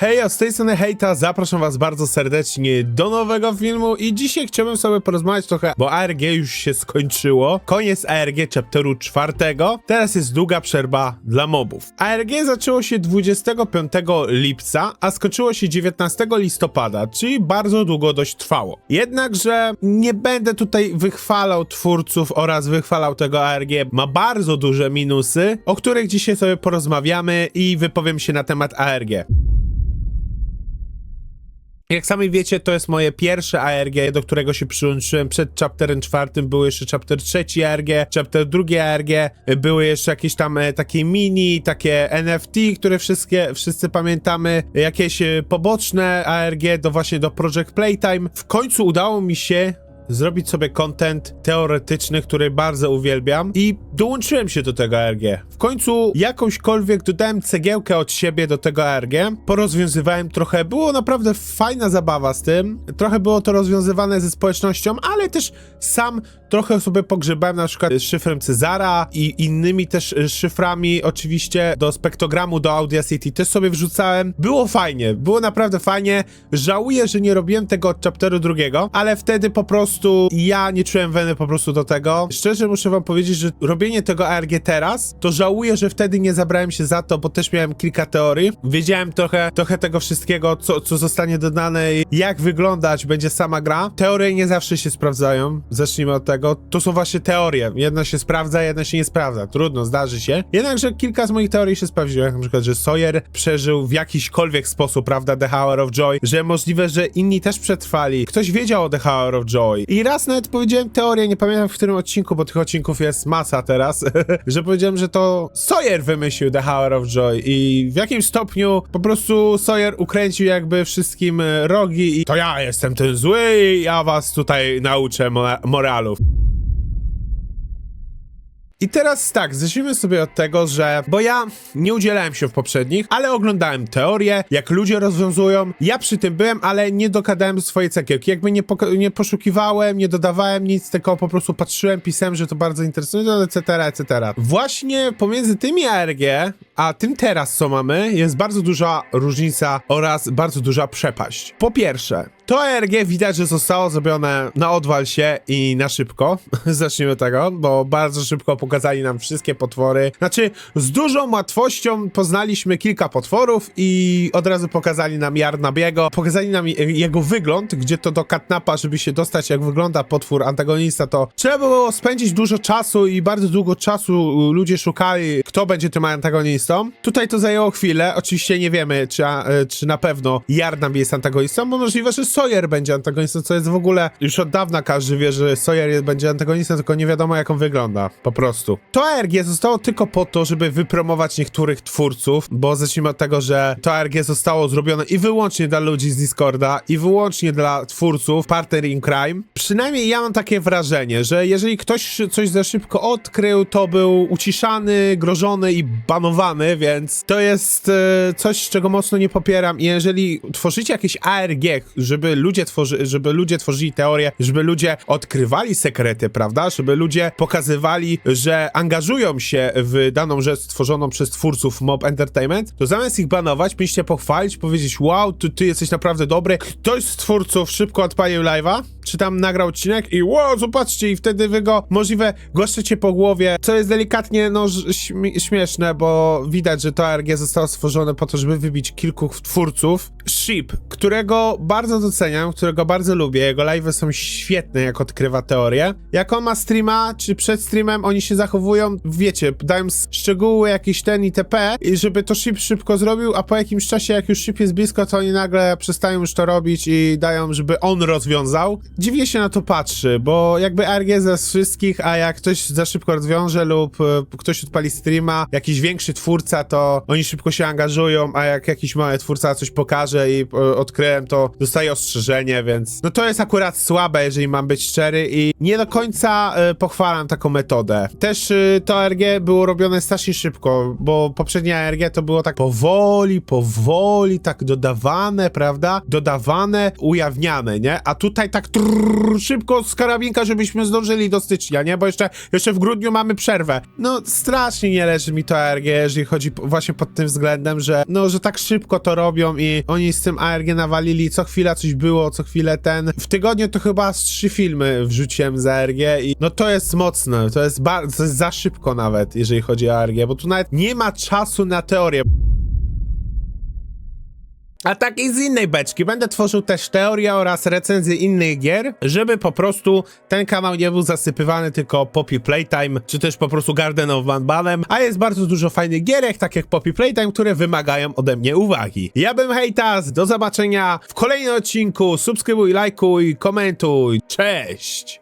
Hej, z tej strony Hejta, zapraszam was bardzo serdecznie do nowego filmu i dzisiaj chciałbym sobie porozmawiać trochę, bo ARG już się skończyło. Koniec ARG chapteru czwartego, teraz jest długa przerwa dla mobów. ARG zaczęło się 25 lipca, a skończyło się 19 listopada, czyli bardzo długo dość trwało. Jednakże nie będę tutaj wychwalał twórców oraz wychwalał tego ARG, ma bardzo duże minusy, o których dzisiaj sobie porozmawiamy i wypowiem się na temat ARG. Jak sami wiecie, to jest moje pierwsze ARG, do którego się przyłączyłem przed chapterem czwartym. Był jeszcze chapter trzeci ARG, chapter drugi ARG, były jeszcze jakieś tam e, takie mini, takie NFT, które wszystkie, wszyscy pamiętamy, jakieś e, poboczne ARG do właśnie do Project Playtime. W końcu udało mi się zrobić sobie content teoretyczny, który bardzo uwielbiam i dołączyłem się do tego ARG. W końcu jakąśkolwiek dodałem cegiełkę od siebie do tego ARG, porozwiązywałem trochę, było naprawdę fajna zabawa z tym, trochę było to rozwiązywane ze społecznością, ale też sam trochę sobie pogrzebałem na przykład z szyfrem Cezara i innymi też y, szyframi oczywiście do spektogramu, do Audacity też sobie wrzucałem. Było fajnie, było naprawdę fajnie. Żałuję, że nie robiłem tego od chapteru drugiego, ale wtedy po prostu ja nie czułem weny po prostu do tego. Szczerze muszę wam powiedzieć, że robienie tego ARG teraz, to żałuję, że wtedy nie zabrałem się za to, bo też miałem kilka teorii. Wiedziałem trochę, trochę tego wszystkiego, co, co zostanie dodane i jak wyglądać będzie sama gra. Teorie nie zawsze się sprawdzają. Zacznijmy od tego. To są właśnie teorie. Jedna się sprawdza, jedna się nie sprawdza. Trudno, zdarzy się. Jednakże kilka z moich teorii się sprawdziło, jak na przykład, że Sawyer przeżył w jakiśkolwiek sposób, prawda, The Hour of Joy, że możliwe, że inni też przetrwali. Ktoś wiedział o The Hour of Joy. I raz nawet powiedziałem teorię, nie pamiętam w którym odcinku, bo tych odcinków jest masa teraz, że powiedziałem, że to Sawyer wymyślił The Hour of Joy i w jakim stopniu po prostu Sawyer ukręcił jakby wszystkim e, rogi i to ja jestem ten zły i ja was tutaj nauczę mo- moralów. I teraz tak, zacznijmy sobie od tego, że. Bo ja nie udzielałem się w poprzednich, ale oglądałem teorie, jak ludzie rozwiązują. Ja przy tym byłem, ale nie dokładałem swojej cegiełki. Jakby nie, nie poszukiwałem, nie dodawałem nic, tylko po prostu patrzyłem, pisałem, że to bardzo interesuje, etc., etc. Właśnie pomiędzy tymi ARG, a tym teraz, co mamy, jest bardzo duża różnica oraz bardzo duża przepaść. Po pierwsze, to ARG widać, że zostało zrobione na odwal się i na szybko. Zacznijmy tego, bo bardzo szybko pokazali nam wszystkie potwory. Znaczy, z dużą łatwością poznaliśmy kilka potworów i od razu pokazali nam Jarnabiego. Pokazali nam je- jego wygląd, gdzie to do katnapa, żeby się dostać, jak wygląda potwór antagonista, to trzeba było spędzić dużo czasu i bardzo długo czasu ludzie szukali, kto będzie tym antagonistą. Tutaj to zajęło chwilę. Oczywiście nie wiemy, czy, e, czy na pewno Jarnab jest antagonistą, bo możliwe, że Sawyer będzie antagonistą, co jest w ogóle już od dawna każdy wie, że Sawyer jest- będzie antagonistą, tylko nie wiadomo jak on wygląda. Po prostu. To ARG zostało tylko po to, żeby wypromować niektórych twórców, bo zacznijmy od tego, że to ARG zostało zrobione i wyłącznie dla ludzi z Discorda, i wyłącznie dla twórców Partner in Crime. Przynajmniej ja mam takie wrażenie, że jeżeli ktoś coś za szybko odkrył, to był uciszany, grożony i banowany, więc to jest e, coś, czego mocno nie popieram. I jeżeli tworzycie jakieś ARG, żeby ludzie, tworzy, żeby ludzie tworzyli teorie, żeby ludzie odkrywali sekrety, prawda? Żeby ludzie pokazywali, że angażują się w daną rzecz stworzoną przez twórców Mob Entertainment, to zamiast ich banować, powinniście pochwalić, powiedzieć, wow, ty, ty jesteś naprawdę dobry. Ktoś z twórców szybko odpalił live'a, czy tam nagrał odcinek i wow, zobaczcie, i wtedy wy go możliwe głaszczecie po głowie, co jest delikatnie, no, śmieszne, bo widać, że to ARG zostało stworzone po to, żeby wybić kilku twórców. Sheep, którego bardzo doceniam, którego bardzo lubię, jego live'y są świetne, jak odkrywa teorię. Jak on ma streama, czy przed streamem oni się zachowują, wiecie, dają szczegóły, jakiś ten itp., i żeby to Sheep szybko zrobił, a po jakimś czasie, jak już Sheep jest blisko, to oni nagle przestają już to robić i dają, żeby on rozwiązał. Dziwnie się na to patrzy, bo jakby ARG ze wszystkich, a jak ktoś za szybko rozwiąże lub e, ktoś odpali streama, jakiś większy twórca, to oni szybko się angażują, a jak jakiś mały twórca coś pokaże i e, odkryłem, to dostaje ostrzeżenie, więc no to jest akurat słabe, jeżeli mam być szczery i nie do końca e, pochwalam taką metodę. Też to ARG było robione strasznie szybko, bo poprzednie ARG to było tak powoli, powoli, tak dodawane, prawda? Dodawane, ujawniane, nie? A tutaj tak trrr, szybko z karabinka, żebyśmy zdążyli do stycznia, nie? Bo jeszcze, jeszcze w grudniu mamy przerwę. No, strasznie nie leży mi to ARG, jeżeli chodzi właśnie pod tym względem, że no, że tak szybko to robią i oni z tym ARG nawalili, co chwila coś było, co chwilę ten. W tygodniu to chyba z trzy filmy wrzuciłem z ARG i no to jest mocne, to jest, bar- to jest za szybko nawet, jeżeli chodzi o ARG, bo tu nawet nie ma czasu na teorię. A tak i z innej beczki. Będę tworzył też teorię oraz recenzję innych gier, żeby po prostu ten kanał nie był zasypywany tylko Poppy Playtime, czy też po prostu Garden of Banbanem, a jest bardzo dużo fajnych gierek, tak jak Poppy Playtime, które wymagają ode mnie uwagi. Ja bym Hejtas, do zobaczenia w kolejnym odcinku, subskrybuj, lajkuj, komentuj, cześć!